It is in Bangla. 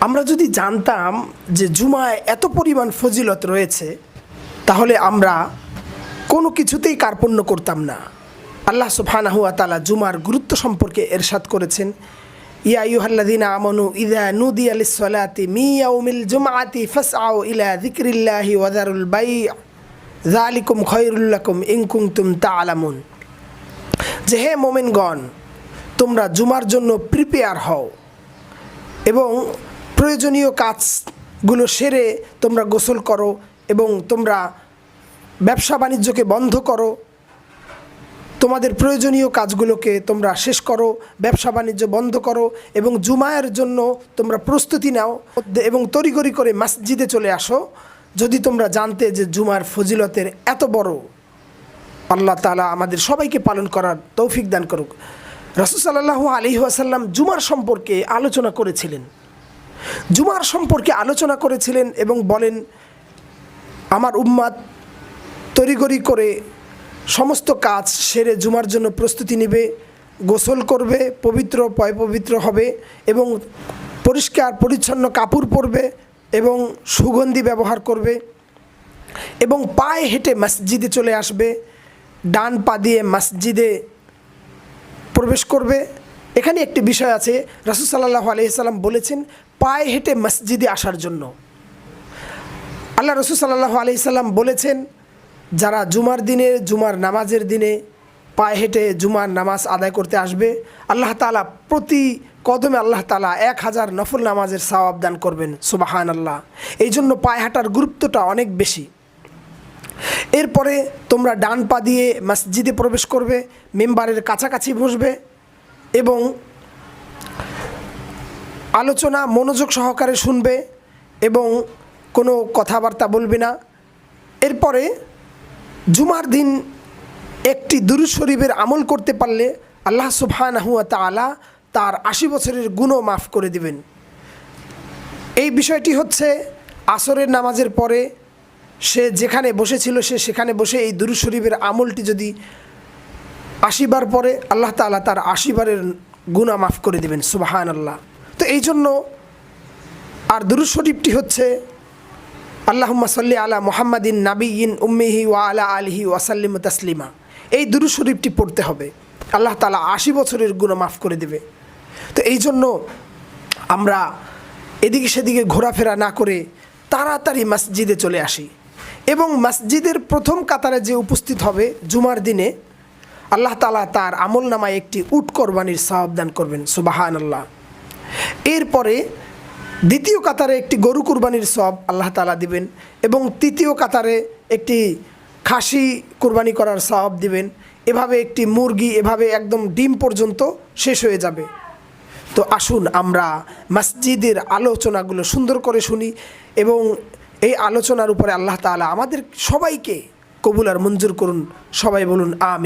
আমরা যদি জানতাম যে জুমায় এত পরিমাণ ফজিলত রয়েছে, তাহলে আমরা কোনো কিছুতেই কার্পণ্য করতাম না। আল্লাহ সুবহানাহু ওয়া তাআলা জুমার গুরুত্ব সম্পর্কে এরশাদ করেছেন, ইয়া ইলা বাই' যালিকুম খায়রুল লাকুম ইন কুনতুম তা'লামুন যে হে মোমেনগণ, তোমরা জুমার জন্য প্রিপেয়ার হও এবং প্রয়োজনীয় কাজগুলো সেরে তোমরা গোসল করো এবং তোমরা ব্যবসা বাণিজ্যকে বন্ধ করো। তোমাদের প্রয়োজনীয় কাজগুলোকে তোমরা শেষ করো, ব্যবসা বাণিজ্য বন্ধ করো এবং জুমায়ের জন্য তোমরা প্রস্তুতি নাও এবং তড়িগড়ি করে মসজিদে চলে আসো। যদি তোমরা জানতে যে জুমার ফজিলতের এত বড়, আল্লাহ তালা আমাদের সবাইকে পালন করার তৌফিক দান করুক। রসুসাল্লাহ আলী আসাল্লাম জুমার সম্পর্কে আলোচনা করেছিলেন। জুমার সম্পর্কে আলোচনা করেছিলেন এবং বলেন, আমার উম্মাদ তড়িগড়ি করে সমস্ত কাজ সেরে জুমার জন্য প্রস্তুতি নেবে, গোসল করবে, পবিত্র পয় পবিত্র হবে এবং পরিষ্কার পরিচ্ছন্ন কাপড় পরবে এবং সুগন্ধি ব্যবহার করবে এবং পায়ে হেঁটে মসজিদে চলে আসবে, ডান পা দিয়ে মসজিদে প্রবেশ করবে এখানে একটি বিষয় আছে, রাসুল সাল্লাহ আলহিসাল্লাম বলেছেন, পায়ে হেঁটে মসজিদে আসার জন্য। আল্লাহ রসুল সাল্লাহ আলহিসাল্লাম বলেছেন, যারা জুমার দিনে, জুমার নামাজের দিনে পায়ে হেঁটে জুমার নামাজ আদায় করতে আসবে, আল্লাহ তালা প্রতি কদমে আল্লাহ তালা এক হাজার নফল নামাজের সওয়াব দান করবেন সুবাহান আল্লাহ এই জন্য পায়ে হাঁটার গুরুত্বটা অনেক বেশি। এরপরে তোমরা ডান পা দিয়ে মসজিদে প্রবেশ করবে, মেম্বারের কাছাকাছি বসবে এবং আলোচনা, মনোযোগ সহকারে শুনবে এবং কোনো কথাবার্তা বলবে না। এরপরে জুমার দিন একটি দুরু শরীফের আমল করতে পারলে আল্লাহ সুবহানাহুয়া তাআলা তার আশি বছরের গুণও মাফ করে দিবেন। এই বিষয়টি হচ্ছে আসরের নামাজের পরে সে যেখানে বসেছিল সে সেখানে বসে এই দুরু শরীফের আমলটি যদি আশিবার পরে আল্লাহ তালা তার আশিবারের গুণা মাফ করে দেবেন সুবাহান আল্লাহ তো এই জন্য আর দুরু শরীফটি হচ্ছে, আল্লাহুম্মা সাল্লি আলা মোহাম্মদিন নাবিয়িন উম্মিহি ওয়া আলা আলহি ওয়াসাল্লিম তাসলিমা। এই দুরু শরীফটি পড়তে হবে। আল্লাহ তালা আশি বছরের গুণা মাফ করে দেবে। তো এই জন্য আমরা এদিকে সেদিকে ঘোরাফেরা না করে তাড়াতাড়ি মসজিদে চলে আসি। এবং মসজিদের প্রথম কাতারে যে উপস্থিত হবে জুমার দিনে আল্লাহ তালা তার আমল নামায় একটি উট কোরবানির সাহাবদান করবেন সুবাহান আল্লাহ এরপরে দ্বিতীয় কাতারে একটি গরু কুরবানির সব আল্লাহ তালা দিবেন এবং তৃতীয় কাতারে একটি খাসি কুরবানি করার সব দিবেন। এভাবে একটি মুরগি, এভাবে একদম ডিম পর্যন্ত শেষ হয়ে যাবে। তো আসুন আমরা মসজিদের আলোচনাগুলো সুন্দর করে শুনি এবং এই আলোচনার উপরে আল্লাহ তাআলা আমাদের সবাইকে কবুল আর মঞ্জুর করুন। সবাই বলুন আমি